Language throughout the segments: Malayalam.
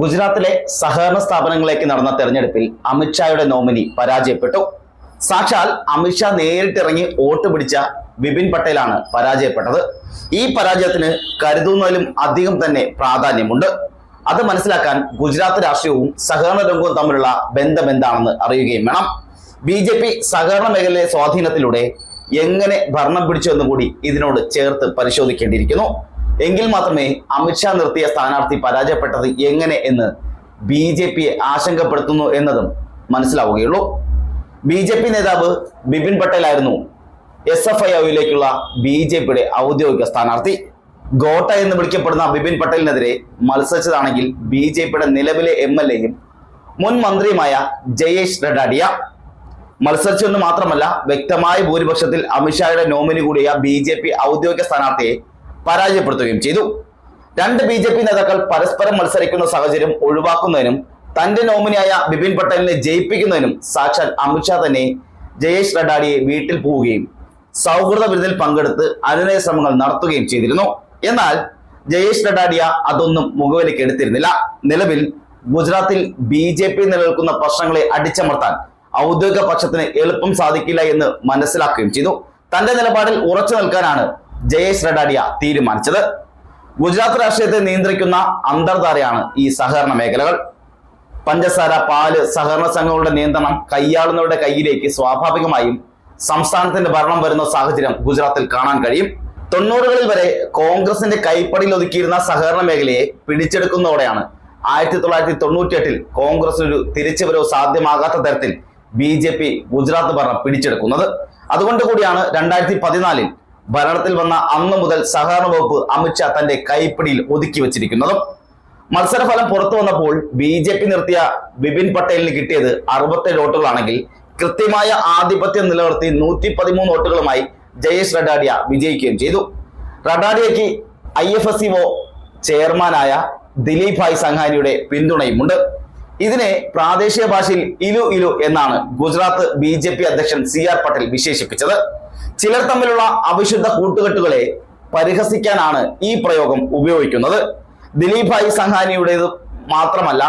ഗുജറാത്തിലെ സഹകരണ സ്ഥാപനങ്ങളിലേക്ക് നടന്ന തെരഞ്ഞെടുപ്പിൽ അമിത്ഷായുടെ നോമിനി പരാജയപ്പെട്ടു. സാക്ഷാൽ അമിത്ഷാ നേരിട്ടിറങ്ങി വോട്ട് പിടിച്ച ബിപിൻ പട്ടേലാണ് പരാജയപ്പെട്ടത്. ഈ പരാജയത്തിന് കരുതുന്നതിലും അധികം തന്നെ പ്രാധാന്യമുണ്ട്. അത് മനസ്സിലാക്കാൻ ഗുജറാത്ത് രാഷ്ട്രീയവും സഹകരണ രംഗവും തമ്മിലുള്ള ബന്ധം എന്താണെന്ന് അറിയുകയും വേണം. ബി ജെ പി സഹകരണ മേഖലയിലെ സ്വാധീനത്തിലൂടെ എങ്ങനെ ഭരണം പിടിച്ചു എന്നുകൂടി ഇതിനോട് ചേർത്ത് പരിശോധിക്കേണ്ടിയിരിക്കുന്നു. എങ്കിൽ മാത്രമേ അമിത്ഷാ നിർത്തിയ സ്ഥാനാർത്ഥി പരാജയപ്പെട്ടത് എങ്ങനെ എന്ന് ബി ജെ പിയെ ആശങ്കപ്പെടുത്തുന്നു എന്നതും മനസ്സിലാവുകയുള്ളൂ. ബി ജെ പി നേതാവ് ബിപിൻ പട്ടേൽ ആയിരുന്നു എസ് എഫ് ഐ ഒയിലേക്കുള്ള ബി ജെ പിയുടെ ഔദ്യോഗിക സ്ഥാനാർത്ഥി. ഗോട്ട എന്ന് വിളിക്കപ്പെടുന്ന ബിപിൻ പട്ടേലിനെതിരെ മത്സരിച്ചതാണെങ്കിൽ ബി ജെ പിയുടെ നിലവിലെ എം എൽ എയും മുൻ മന്ത്രിയുമായ ജയേഷ് റഡാഡിയ. മത്സരിച്ചെന്ന് മാത്രമല്ല വ്യക്തമായ ഭൂരിപക്ഷത്തിൽ അമിത്ഷായുടെ നോമിനി കൂടിയ ബി ജെ പി ഔദ്യോഗിക സ്ഥാനാർത്ഥിയെ പരാജയപ്പെടുത്തുകയും ചെയ്തു. രണ്ട് ബി ജെ പി നേതാക്കൾ പരസ്പരം മത്സരിക്കുന്ന സാഹചര്യം ഒഴിവാക്കുന്നതിനും തന്റെ നോമിനിയായ ബിപിൻ പട്ടേലിനെ ജയിപ്പിക്കുന്നതിനും സാക്ഷാൽ അമിത്ഷാ തന്നെ ജയേഷ് റഡാഡിയെ വീട്ടിൽ പോവുകയും സൗഹൃദ വിരുന്നിൽ പങ്കെടുത്ത് അനുനയ ശ്രമങ്ങൾ നടത്തുകയും ചെയ്തിരുന്നു. എന്നാൽ ജയേഷ് റഡാഡിയ അതൊന്നും മുഖവിലേക്ക് എടുത്തിരുന്നില്ല. നിലവിൽ ഗുജറാത്തിൽ ബി ജെ പി നിലനിൽക്കുന്ന പ്രശ്നങ്ങളെ അടിച്ചമർത്താൻ ഔദ്യോഗിക പക്ഷത്തിന് എളുപ്പം സാധിക്കില്ല എന്ന് മനസ്സിലാക്കുകയും ചെയ്തു. തന്റെ നിലപാടിൽ ഉറച്ചു നിൽക്കാനാണ് ജയേഷ് റഡാഡിയ തീരുമാനിച്ചത്. ഗുജറാത്ത് രാഷ്ട്രീയത്തെ നിയന്ത്രിക്കുന്ന അന്തർധാരയാണ് ഈ സഹകരണ മേഖലകൾ. പഞ്ചസാര പാൽ സഹകരണ സംഘങ്ങളുടെ നിയന്ത്രണം കൈയാളുന്നവരുടെ കയ്യിലേക്ക് സ്വാഭാവികമായും സംസ്ഥാനത്തിന്റെ ഭരണം വരുന്ന സാഹചര്യം ഗുജറാത്തിൽ കാണാൻ കഴിയും. തൊണ്ണൂറുകളിൽ വരെ കോൺഗ്രസിന്റെ കൈപ്പടിയിൽ ഒതുക്കിയിരുന്ന സഹകരണ മേഖലയെ പിടിച്ചെടുക്കുന്നതോടെയാണ് ആയിരത്തി തൊള്ളായിരത്തി തൊണ്ണൂറ്റിയെട്ടിൽ ഒരു തിരിച്ചുവരവ് സാധ്യമാകാത്ത തരത്തിൽ ബി ജെ പി ഗുജറാത്ത് ഭരണം പിടിച്ചെടുക്കുന്നത്. അതുകൊണ്ട് കൂടിയാണ് രണ്ടായിരത്തി പതിനാലിൽ ഭരണത്തിൽ വന്ന അന്ന് മുതൽ സഹകരണ വകുപ്പ് അമിത്ഷാ തന്റെ കൈപ്പിടിയിൽ ഒതുക്കി വച്ചിരിക്കുന്നതും മത്സരഫലം പുറത്തു വന്നപ്പോൾ ബി ജെ പി നിർത്തിയ ബിപിൻ പട്ടേലിന് കിട്ടിയത് അറുപത്തേഴ് വോട്ടുകളാണെങ്കിൽ കൃത്യമായ ആധിപത്യം നിലനിർത്തി നൂറ്റി പതിമൂന്ന് വോട്ടുകളുമായി ജയേഷ് റഡാഡിയ വിജയിക്കുകയും ചെയ്തു. റഡാഡിയയ്ക്ക് ഐ എഫ് എസ് ഒ ചെയർമാനായ ദിലീപ് ഭായ് സംഘാനിയുടെ പിന്തുണയുമുണ്ട്. ഇതിനെ പ്രാദേശിക ഭാഷയിൽ ഇലു ഇലു എന്നാണ് ഗുജറാത്ത് ബി ജെ പി അധ്യക്ഷൻ സി ആർ പട്ടേൽ വിശേഷിപ്പിച്ചത്. ചിലർ തമ്മിലുള്ള അവിശുദ്ധ കൂട്ടുകെട്ടുകളെ പരിഹസിക്കാനാണ് ഈ പ്രയോഗം ഉപയോഗിക്കുന്നത്. ദിലീപ് ഭായ് സംഹാനിയുടേത് മാത്രമല്ല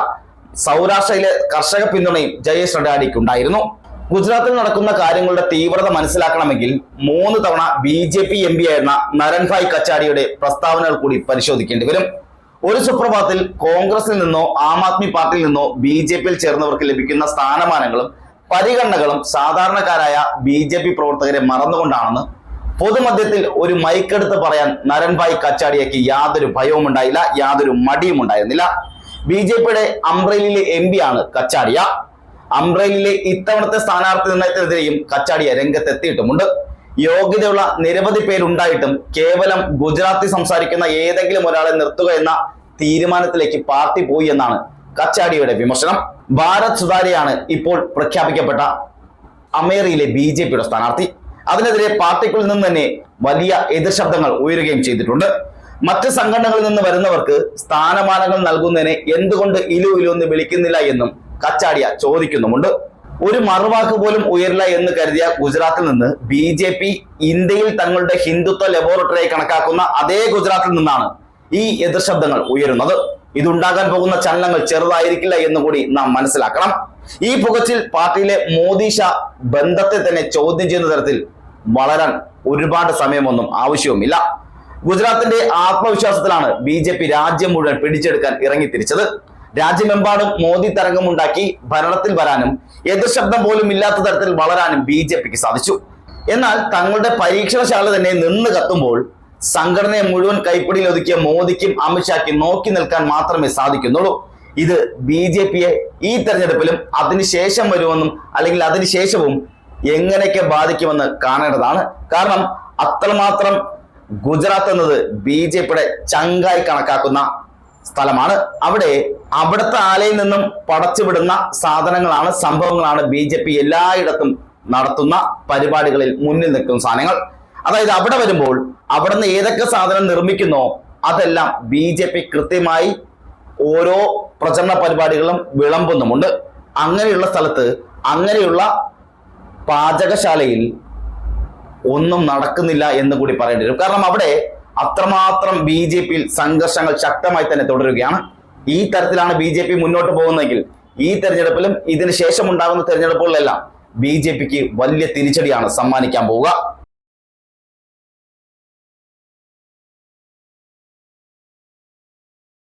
സൗരാഷ്ട്രയിലെ കർഷക പിന്തുണയും ജയേഷ് റഡാഡിക്ക് ഉണ്ടായിരുന്നു. ഗുജറാത്തിൽ നടക്കുന്ന കാര്യങ്ങളുടെ തീവ്രത മനസ്സിലാക്കണമെങ്കിൽ മൂന്ന് തവണ B J P M P ആയിരുന്ന നരൻഭായ് കച്ചാടിയുടെ പ്രസ്താവനകൾ കൂടി പരിശോധിക്കേണ്ടി വരും. ഒരു സുപ്രഭാതത്തിൽ കോൺഗ്രസിൽ നിന്നോ ആം ആദ്മി പാർട്ടിയിൽ നിന്നോ ബി ജെ പിയിൽ ചേർന്നവർക്ക് ലഭിക്കുന്ന സ്ഥാനമാനങ്ങളും പരിഗണനകളും സാധാരണക്കാരായ ബി ജെ പി പ്രവർത്തകരെ മറന്നുകൊണ്ടാണെന്ന് പൊതുമധ്യത്തിൽ ഒരു മൈക്കെടുത്ത് പറയാൻ നരൻഭായ് കച്ചാടിയയ്ക്ക് യാതൊരു ഭയവും ഉണ്ടായില്ല യാതൊരു മടിയും ഉണ്ടായിരുന്നില്ല. ബി ജെ പിയുടെ അംബ്രയിലെ എം പി ആണ് കച്ചാടിയ. അംബ്രയിലെ ഇത്തവണത്തെ സ്ഥാനാർത്ഥി നിർണയത്തിനെതിരെയും കച്ചാടിയ രംഗത്തെത്തിയിട്ടുമുണ്ട്. യോഗ്യതയുള്ള നിരവധി പേരുണ്ടായിട്ടും കേവലം ഗുജറാത്തി സംസാരിക്കുന്ന ഏതെങ്കിലും ഒരാളെ നിർത്തുക എന്ന തീരുമാനത്തിലേക്ക് പാർട്ടി പോയി എന്നാണ് കച്ചാടിയുടെ വിമർശനം. ഭാരത് സുതാരിയാണ് ഇപ്പോൾ പ്രഖ്യാപിക്കപ്പെട്ട അമേരിയിലെ ബി ജെ പിയുടെ സ്ഥാനാർത്ഥി. അതിനെതിരെ പാർട്ടിക്കുള്ളിൽ നിന്ന് തന്നെ വലിയ എതിർ ശബ്ദങ്ങൾ ഉയരുകയും ചെയ്തിട്ടുണ്ട്. മറ്റ് സംഘടനകളിൽ നിന്ന് വരുന്നവർക്ക് സ്ഥാനമാനങ്ങൾ നൽകുന്നതിനെ എന്തുകൊണ്ട് ഇലു ഇലു എന്ന് വിളിക്കുന്നില്ല എന്നും കച്ചാടിയ ചോദിക്കുന്നുമുണ്ട്. ഒരു മറുവാക്ക് പോലും ഉയരില്ല എന്ന് കരുതിയ ഗുജറാത്തിൽ നിന്ന് ബി ജെ പി ഇന്ത്യയിൽ തങ്ങളുടെ ഹിന്ദുത്വ ലബോറട്ടറിയായി കണക്കാക്കുന്ന അതേ ഗുജറാത്തിൽ നിന്നാണ് ഈ എതിർ ശബ്ദങ്ങൾ ഉയരുന്നത്. ഇതുണ്ടാകാൻ പോകുന്ന ചലനങ്ങൾ ചെറുതായിരിക്കില്ല എന്ന് കൂടി നാം മനസ്സിലാക്കണം. ഈ പുകച്ചിൽ പാർട്ടിയിലെ മോദി ഷാ ബന്ധത്തെ തന്നെ ചോദ്യം ചെയ്യുന്ന തരത്തിൽ വളരാൻ ഒരുപാട് സമയമൊന്നും ആവശ്യവുമില്ല. ഗുജറാത്തിന്റെ ആത്മവിശ്വാസത്തിലാണ് ബി രാജ്യം മുഴുവൻ പിടിച്ചെടുക്കാൻ ഇറങ്ങിത്തിരിച്ചത്. രാജ്യമെമ്പാടും മോദി തരംഗമുണ്ടാക്കി ഭരണത്തിൽ വരാനും എതിർ ശബ്ദം പോലും ഇല്ലാത്ത തരത്തിൽ വളരാനും ബി ജെ പിക്ക് സാധിച്ചു. എന്നാൽ തങ്ങളുടെ പരീക്ഷണശാല തന്നെ നിന്ന് കത്തുമ്പോൾ സംഘടനയെ മുഴുവൻ കൈപ്പിടിയിൽ ഒതുക്കിയ മോദിക്കും അമിത്ഷായ്ക്കും നോക്കി നിൽക്കാൻ മാത്രമേ സാധിക്കുന്നുള്ളൂ. ഇത് ബി ജെ പിയെ ഈ തെരഞ്ഞെടുപ്പിലും അതിനുശേഷം വരുമെന്നും അല്ലെങ്കിൽ അതിനുശേഷവും എങ്ങനെയൊക്കെ ബാധിക്കുമെന്ന് കാണേണ്ടതാണ്. കാരണം അത്രമാത്രം ഗുജറാത്ത് എന്നത് ബി ജെ പിയുടെ ചങ്കായി കണക്കാക്കുന്ന സ്ഥലമാണ്. അവിടെ അവിടുത്തെ ആലയിൽ നിന്നും പടച്ചുവിടുന്ന സാധനങ്ങളാണ് സംഭവങ്ങളാണ് ബി ജെ പി എല്ലായിടത്തും നടത്തുന്ന പരിപാടികളിൽ മുന്നിൽ നിൽക്കുന്ന സാധനങ്ങൾ. അതായത് അവിടെ വരുമ്പോൾ അവിടുന്ന് ഏതൊക്കെ സാധനം നിർമ്മിക്കുന്നോ അതെല്ലാം ബി ജെ പി കൃത്യമായി ഓരോ പ്രചരണ പരിപാടികളും വിളമ്പുന്നുമുണ്ട്. അങ്ങനെയുള്ള സ്ഥലത്ത് അങ്ങനെയുള്ള പാചകശാലയിൽ ഒന്നും നടക്കുന്നില്ല എന്ന് കൂടി പറയേണ്ടി വരും. കാരണം അവിടെ അത്രമാത്രം ബി ജെ പിയിൽ സംഘർഷങ്ങൾ ശക്തമായി തന്നെ തുടരുകയാണ്. ഈ തരത്തിലാണ് ബി ജെ പി മുന്നോട്ട് പോകുന്നതെങ്കിൽ ഈ തെരഞ്ഞെടുപ്പിലും ഇതിനു ശേഷം ഉണ്ടാകുന്ന തെരഞ്ഞെടുപ്പുകളിലെല്ലാം ബി ജെ പിക്ക് വലിയ തിരിച്ചടിയാണ് സമ്മാനിക്കാൻ പോവുക.